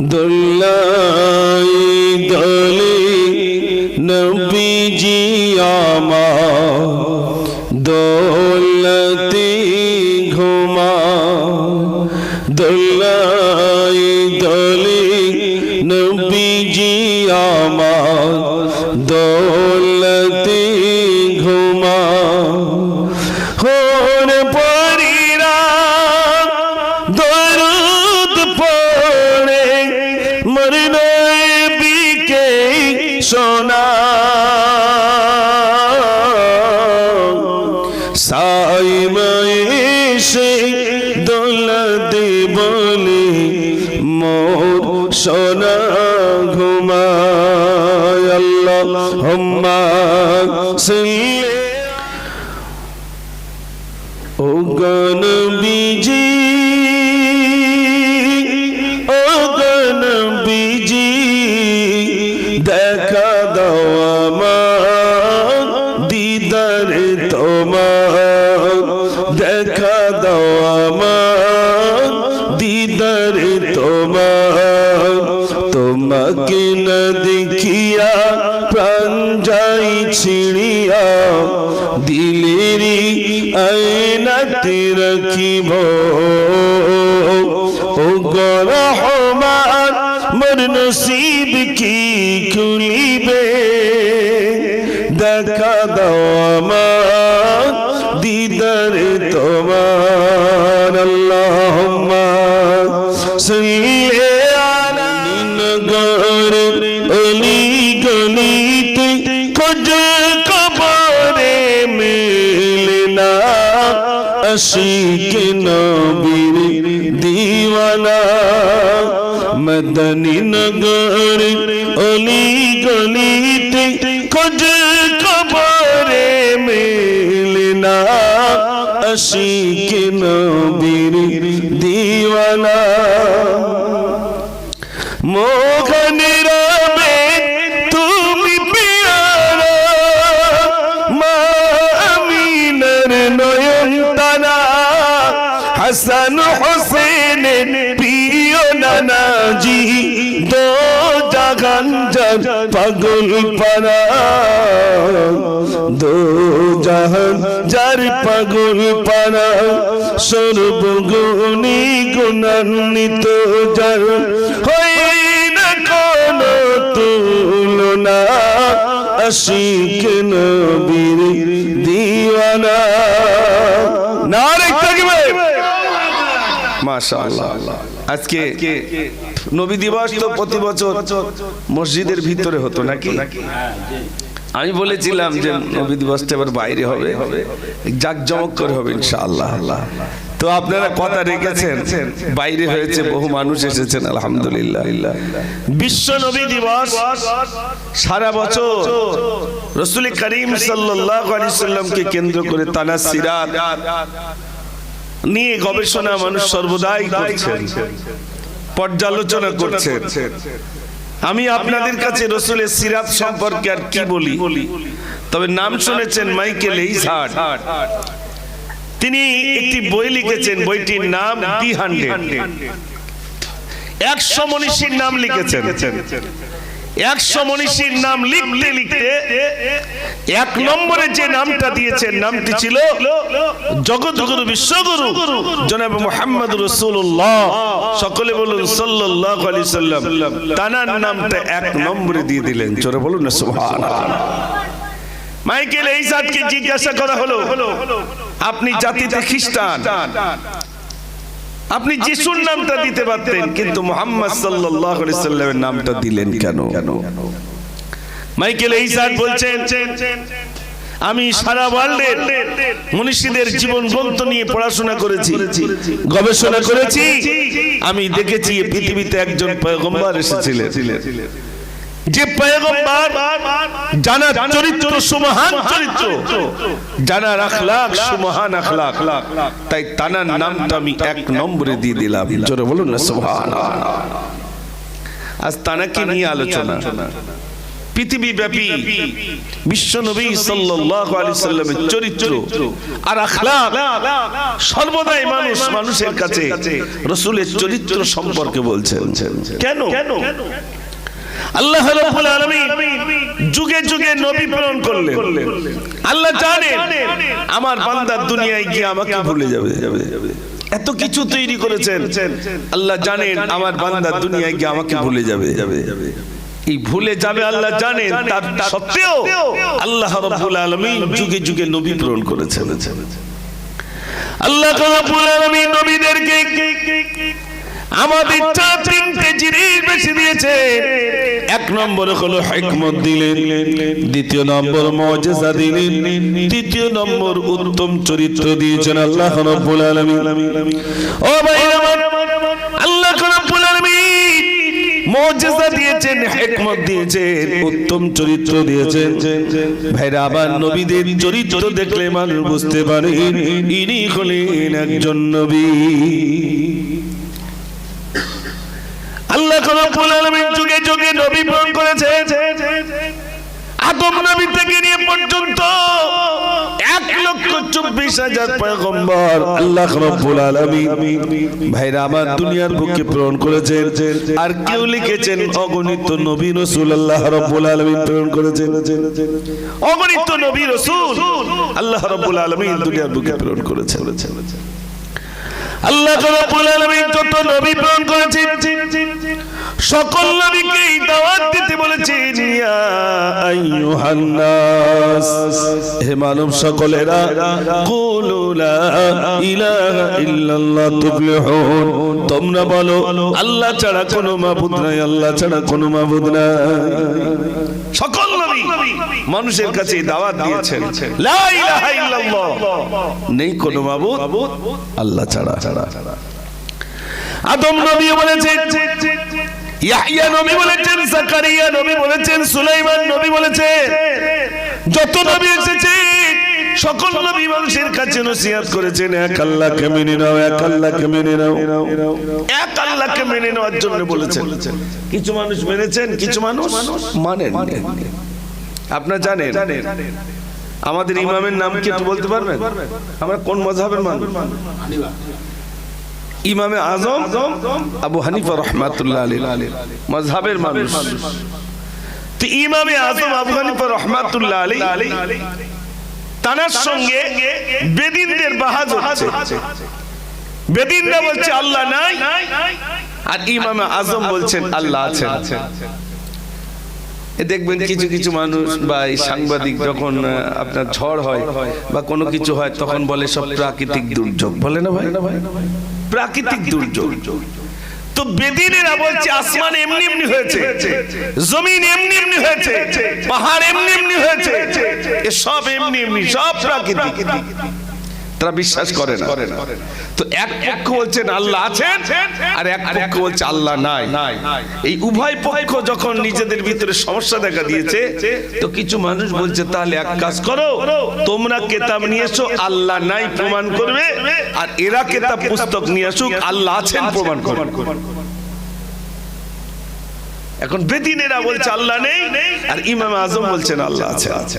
দোলাই দলে ঘুমায় আল্লাহ নগর অলি গলিতে খোঁজ কবরে মিলনা আশিক নবীর দিওয়ানা। মোহন রবে তুমি পিয়ারা। মা আমিনার নয়ন তারা। হাসান হোসেন প্রিয় নানাজি। দো যার পাগল পারা দো জাহান যার পাগল পারা সর্বগুণী হয় না মাশাআল্লাহ। আজকে নবী দিবস তো প্রতি বছর মসজিদের ভিতরে হতো নাকি? আমি বলেছিলাম যে নবী দিবসটা এবার বাইরে হবে। জাকজমক করে হবে ইনশাআল্লাহ। আল্লাহ তো আপনারা কথা রেখেছেন। বাইরে হয়েছে বহু মানুষ এসেছেন আলহামদুলিল্লাহ। বিশ্ব নবী দিবস সারা বছর রসুল করিম সাল্লাল্লাহু আলাইহি সাল্লামকে কেন্দ্র করে তানা সিরাত। নিয়ে গবেষণা মানুষ সর্বদাই করছেন। পর্যালোচনা করছেন। আমি আপনাদের কাছে রসুলের সিরাত সম্পর্কে আর কি বলি? তবে নাম শুনেছেন মাইকেল এইসার্ট। তিনি একটি বই লিখেছেন বইটির নাম দি হান্ড্রেড একশো মনীষীর নাম লিখেছেন। একশো মনীষীর নাম লিখতে লিখতে এক নম্বরে যে নামটা দিয়েছেন, নামটি ছিল জগৎগুরু বিশ্বগুরু। জনাব মোহাম্মদ রসুল্লাহ সকলে বলুন সাল্লাল্লাহু আলাইহি সাল্লাম। তানার নামটা এক নম্বরে দিয়ে দিলেন। জোরে বলুন না, সুবহানাল্লাহ। মাইকেল এইজাদকে জিজ্ঞাসা করা হলো, আপনি জাতিতে খ্রিস্টান। আপনি যিশুর নামটা দিতে পারতেন। কিন্তু মোহাম্মদ সাল্লাল্লাহু আলাইহি সাল্লামের নামটা দিলেন কেন? মাইকেল এইজাদ বলছেন আমি সারা ওয়ার্ল্ডের মনীষীদের জীবন গ্রন্থ নিয়ে পড়াশোনা করেছি গবেষণা করেছি। আমি দেখেছি পৃথিবীতে একজন পয়গম্বর এসেছিলেন। যে পয়গম্বর জানা চরিত্র সুমহান চরিত্র, জানার আখলাক সুমহান আখলাক তাই তানার নামটা আমি এক নম্বরে দিয়ে দিলাম। জোরে বলুন না সুবহান আজ তানাকে নিয়ে আলোচনা। পৃথিবী ব্যাপী বিশ্ব নবী সাল্লাল্লাহু আলাইহি সাল্লামের চরিত্র আর আখলাক সর্বদাই মানুষ মানুষের কাছে রসুলের চরিত্র সম্পর্কে বলছেন। কেন? আল্লাহ যুগে যুগে নবী প্রেরণ আমার বান্দা দুনিয়ায় এত কিছু তৈরি করেছেন। আল্লাহ জানেন আমার বান্দা দুনিয়ায় গিয়ে আমাকে ভুলে যাবে। এই ভুলে যাবে আল্লাহ জানেন, তার সত্ত্বেও আল্লাহ রাব্বুল আলামিন যুগে যুগে নবী প্রেরণ করেছেন। আল্লাহ রাব্বুল আলামিন নবীদেরকে আমাদের চা তিনটে জিনিস বেশি দিয়েছে। এক নম্বর হলো হিকমত দিলেন। দ্বিতীয় নম্বর মজেজা দিলেন। তৃতীয় নম্বর উত্তম চরিত্র দিয়েছেন আল্লাহ রাব্বুল আলামিন। ও ভাই আমার আল্লাহ রাব্বুল আলামিন মজেজা দিয়েছেন হিকমত দিয়েছেন উত্তম চরিত্র দিয়েছেন। ভাইরা আবার নবীদের চরিত্র দেখলে মানুষ বুঝতে পারে ইনি হলেন একজন নবী। আল্লাহ আলামিন যুগে যুগে নবী প্রেরণ করেছে। আদম নবী থেকে নিয়ে পর্যন্ত চব্বিশ আমার দুনিয়ার বুকে আর কেউ অগণিত নবী রসুল আল্লাহ রব্বুল আলামিন নবী আল্লাহ দুনিয়ার বুকে প্রেরণ আল্লাহ রাব্বুল আলামিন যত নবী প্রেরণ করেছেন, সকল নবীকে দাওয়াত দিতে বলেছেন, ইয়া আইয়ুহান নাস হে মানব সকলেরা, কুলু লা ইলাহা ইল্লাল্লাহ তুফলিহুন। তোমরা বলো, আল্লাহ ছাড়া কোনো মাবুদ নাই, আল্লাহ ছাড়া কোনো মাবুদ নাই। সকল নবী মানুষের কাছে দাওয়াত দিয়েছেন। লা ইলাহা ইল্লাল্লাহ। নেই কোনো মাবুদ আল্লাহ ছাড়া। আদম নবী বলেছেন ইয়াহইয়া নবী বলেছেন জাকারিয়া নবী বলেছেন সুলাইমান নবী বলেছেন যত নবী এসেছে সকল নবী মানুষের কাছে নসিহত করেছেন এক আল্লাহকে মেনে নাও এক আল্লাহকে মেনে নাও। এক আল্লাহকে মেনে নেওয়ার জন্য বলেছেন। কিছু মানুষ মেনেছেন কিছু মানুষ মানেন আপনার জানেন আমাদের ইমামের নাম কি একটু বলতে পারবেন? আমরা কোন মজহাবের মানুষ? ইমামে আজম আবু হানিফা রহমাতুল্লাহ আলী মজহাবের মানুষ। তো ইমামে আজম আবু হানিফা রহমাতুল্লাহ আলী তানার সঙ্গে বেদিনদের বাহাজ হচ্ছে। বেদিনরা বলছে আল্লাহ নাই। আর ইমামে আজম বলছেন আল্লাহ আছেন। দেখবেন কিছু কিছু মানুষ বা এই সাংবাদিক যখন আপনার ঝড় হয় বা কোনো কিছু হয় তখন বলে সব প্রাকৃতিক দুর্যোগ। বলে না ভাই? প্রাকৃতিক দুর্যোগ। তো বেদিনেরা বলছে আসমান এমনি এমনি হয়েছে জমিন এমনি এমনি হয়েছে পাহাড় এমনি এমনি হয়েছে। এ সব এমনি এমনি সব প্রাকৃতিক। তারা বিশ্বাস করে না। তো এক পক্ষ বলছেন আল্লাহ আছেন আর এক পক্ষ বলছে আল্লাহ নাই। এই উভয় পক্ষ যখন নিজেদের ভিতরে সমস্যা দেখা দিয়েছে তো কিছু মানুষ বলছে তাহলে এক কাজ করো তোমরা কেতাব নিয়ে এসো আল্লাহ নাই প্রমাণ করবে আর এরা কেতাব পুস্তক নিয়ে আসুক আল্লাহ আছেন প্রমাণ করবে। এখন বেদিনেরা বলছে আল্লাহ নেই। আর ইমাম আজম বলছেন আল্লাহ আছে। আছে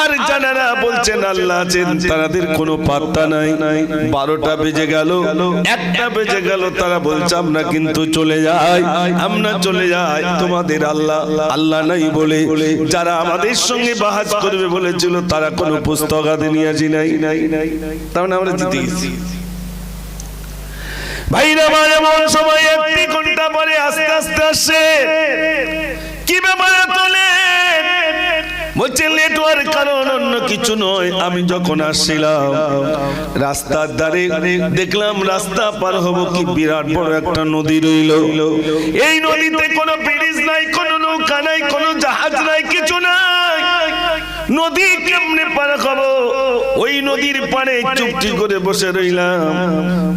আর জানারা বলছেন আল্লাহ আছেন তাদের কোনো পাত্তা নাই। বারোটা বেজে গেল। একটা বেজে গেল তারা বলছে আমরা কিন্তু চলে যাই। আমরা চলে যাই। তোমাদের আল্লাহ আল্লাহ নাই বলে। যারা আমাদের সঙ্গে বাহাজ করবে বলেছিল তারা কোনো পুস্তক হাতে নিয়ে আসি নাই। নাই। তার মানে আমরা জিতে গেছি ভাইরা এমন সময় একটি ঘণ্টা পরে আস্তে আস্তে আসে বলছে কারণ অন্য কিছু নয়। আমি যখন আসছিলাম, রাস্তার ধারে দেখলাম রাস্তা পার হব কি বিরাট বড় একটা নদী রইল। এই নদীতে কোনো ব্রিজ নাই, কোনো নৌকা নাই, কোনো জাহাজ নাই, কিছু নাই। নদী কেমনে পার হব? ওই নদীর পাড়ে চুপটি করে বসে রইলাম।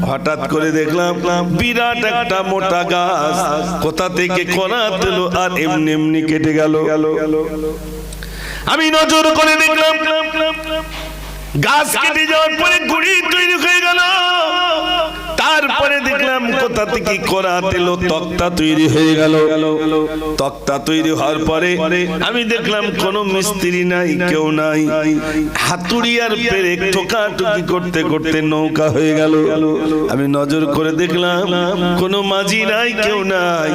হঠাৎ করে দেখলাম বিরাট একটা মোটা গাছ। কোথা থেকে করা তেল আর এমনি এমনি কেটে গেল। আমি নজর করে দেখলাম গাছ কেটে যাওয়ার পরে গুড়ি তৈরি হয়ে গেল। তারপরে দেখলাম কোথা থেকে করা তেল তক্তা তৈরি হয়ে গেল। তক্তা তৈরি হওয়ার পরে আমি দেখলাম কোনো মিস্ত্রি নাই, কেউ নাই। হাতুড়ি আর পেরে ঠোকাটুকি করতে করতে নৌকা হয়ে গেল। আমি নজর করে দেখলাম কোনো মাঝি নাই, কেউ নাই।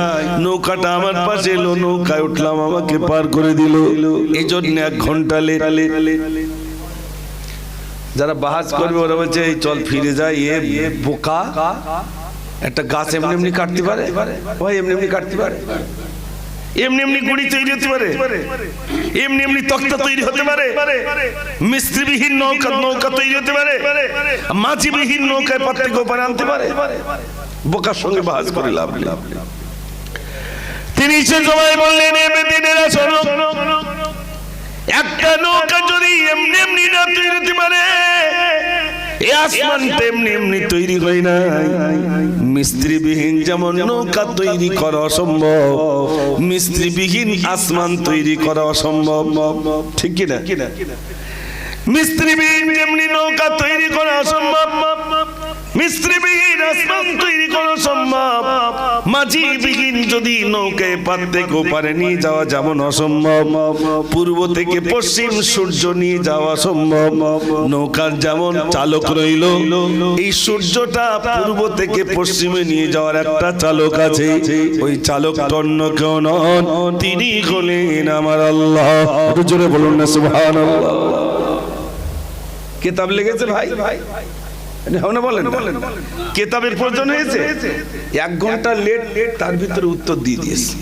নৌকাটা আমার পাশে এলো, নৌকায় উঠলাম, আমাকে পার করে দিল। এই জন্য এক ঘণ্টা লেট। যারা বাহাজ করবে ওরা বলছে এই চল ফিরে যায় এ বোকা। একটা গাছ এমনি এমনি কাটতে পারে? ভাই এমনি এমনি কাটতে পারে? এমনি এমনি গুড়ি তৈরি হতে পারে? এমনি এমনি তক্তা তৈরি হতে পারে? মিস্ত্রিবিহীন নৌকা নৌকা তৈরি হতে পারে? মাঝিবিহীন নৌকায় পাত্রে গোপান আনতে পারে? বোকার সঙ্গে বাহাজ করে লাভ। তিনি সে সময় বললেন এ বেদিনেরা শোনো। একটা নৌকা যদি এমনি এমনি না তৈরি হতে পারে আসমান তেমনি এমনি তৈরি হয় না মিস্ত্রিবিহীন যেমন নৌকা তৈরি করা অসম্ভব আসমান তৈরি করা ঠিক কিনা? মিস্ত্রিবিহীন যেমনি নৌকা তৈরি করা অসম্ভব। মিস্ত্রিবিহীন আসমান তৈরি করা সম্ভব। মাঝিবিহীন যদি নৌকায় পাতে পারে নিয়ে যাওয়া যেমন অসম্ভব। পূর্ব থেকে পশ্চিম সূর্য নিয়ে যাওয়া সম্ভব। নৌকার যেমন চালক রইল এই সূর্যটা পূর্ব থেকে পশ্চিমে নিয়ে যাওয়ার একটা চালক আছে। ওই চালক অন্য কেউ নন তিনি হলেন আমার আল্লাহ। জোরে বলুন না সুবহানাল্লাহ। কেতাব লেগেছে ভাই ভাই? বলেন কেতাবের প্রয়োজন হয়েছে? এক ঘণ্টা লেট লেট তার ভিতরে উত্তর দিয়ে দিয়েছে।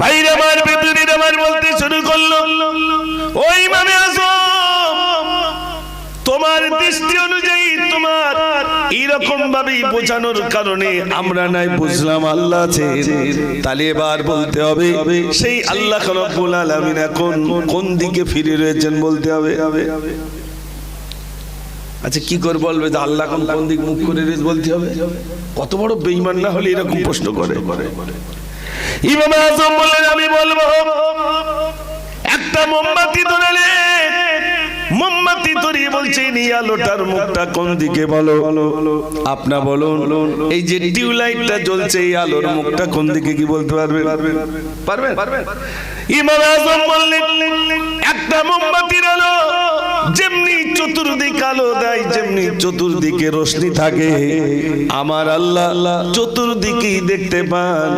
ভাইরা আমার বেদুরির আমার বলতে শুরু করল। ওই মানে তোমার দৃষ্টি অনুযায়ী তোমার এরকম ভাবে বোঝানোর কারণে আমরা নাই বুঝলাম আল্লাহ আছে তাহলে এবার বলতে হবে সেই আল্লাহ রব্বুল আলামিন এখন কোন দিকে ফিরে রয়েছেন বলতে হবে। আচ্ছা কি করে বলবে? যে আল্লাহ এখন কোন দিক মুখ করে রয়েছে বলতে হবে? কত বড় বেঈমান না হলে এরকম প্রশ্ন করে। ইমাম আজম বললেন, আমি বলব, একটা মোমবাতি ধরালে মোমবাতি ধরিয়ে বলছে, এই আলোটার মুখটা কোন দিকে বলো? আপনা বলুন, এই যে টিউবলাইটটা জ্বলছে, এই আলোর মুখটা কোন দিকে কি বলতে পারবেন পারবেন? পারবেন ইমাম আজম বললেন, একটা মোমবাতির আলো যেমনি চতুর্দিক আলো দেয় যেমনি চতুর্দিকে রশ্মি থাকে। আমার আল্লাহ চতুর্দিকেই দেখতে পান।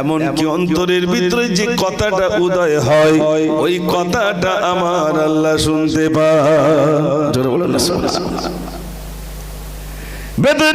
এমন কি অন্তরের ভিতরে যে কথাটা উদয় হয়, ওই কথাটা আমার আল্লাহ শুনতে পান। জোরে বলেন না